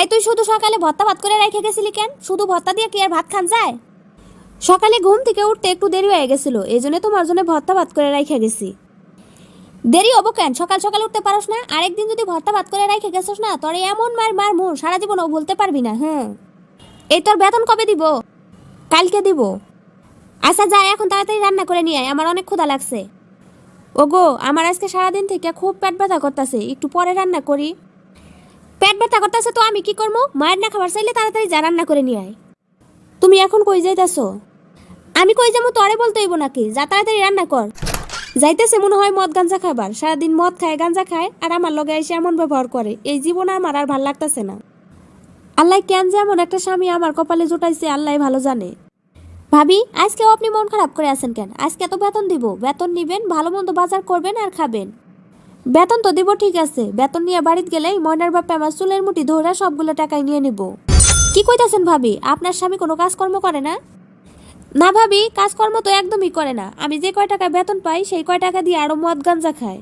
এই তুই শুধু সকালে ভর্তা ভাত করে রেখে গেছিলি কেন? শুধু ভর্তা দিয়ে কি আর ভাত খান যায়? সকালে ঘুম থেকে উঠতে একটু দেরি হয়ে গেছিল এই জন্য তোমার জন্য ভর্তা ভাত করে রেখে গেছি। দেরি হব কেন? সকাল সকাল উঠতে পারোস না? আরেকদিন যদি ভর্তা ভাত করে রেখে গেছোস না, তোর এমন মার মার মুর সারা জীবন ও বলতে পারবি না হ্যাঁ? এই তোর বেতন কবে দিব? কালকে দিব। আচ্ছা যা, এখন তাড়াতাড়ি রান্না করে নিয়ে আয়, আমার অনেক ক্ষুধা লাগছে। ওগো, আমার আজকে সারাদিন থেকে খুব পেট ব্যথা করতেছে, একটু পরে রান্না করি। পেট ব্যথা করতেছে তো আমি কি করব মায়ের না খাবার চাইলে তাড়াতাড়ি যা রান্না করে নিয়ে আয়। তুমি এখন কই যাইতেছো? আমি কই যাব তরে বলতে হইব নাকি? যা তাড়াতাড়ি রান্না কর। যাইতেছে মনে হয় মদ গাঞ্জা খাবার। সারাদিন মদ খায় গাঞ্জা খায়, আর আমার লগে এসে এমন ব্যবহার করে। এই জীবন আমার আর ভালো লাগতেছে না। আল্লাহ কেন যে এমন একটা স্বামী আমার কপালে জোটাইছে, আল্লাহ ভালো জানে। ভাবি, আজকেও আপনি মন খারাপ করে আছেন কেন? আজকে তো বেতন দিব। বেতন নিবেন, ভালো মন্দ বাজার করবেন আর খাবেন। বেতন তো দিব, ঠিক আছে। বেতন নিয়ে বাড়িতে গেলেই ময়নার বাপে আমার চুলের মুটি ধরা সবগুলো টাকাই নিয়ে নিব। কি কইতাছেন ভাবি? আপনার স্বামী কোনো কাজকর্ম করে না? না ভাবি, কাজকর্ম তো একদমই করে না। আমি যে কয় টাকা বেতন পাই, সেই কয় টাকা দিয়ে আরও মদ গাঞ্জা খায়।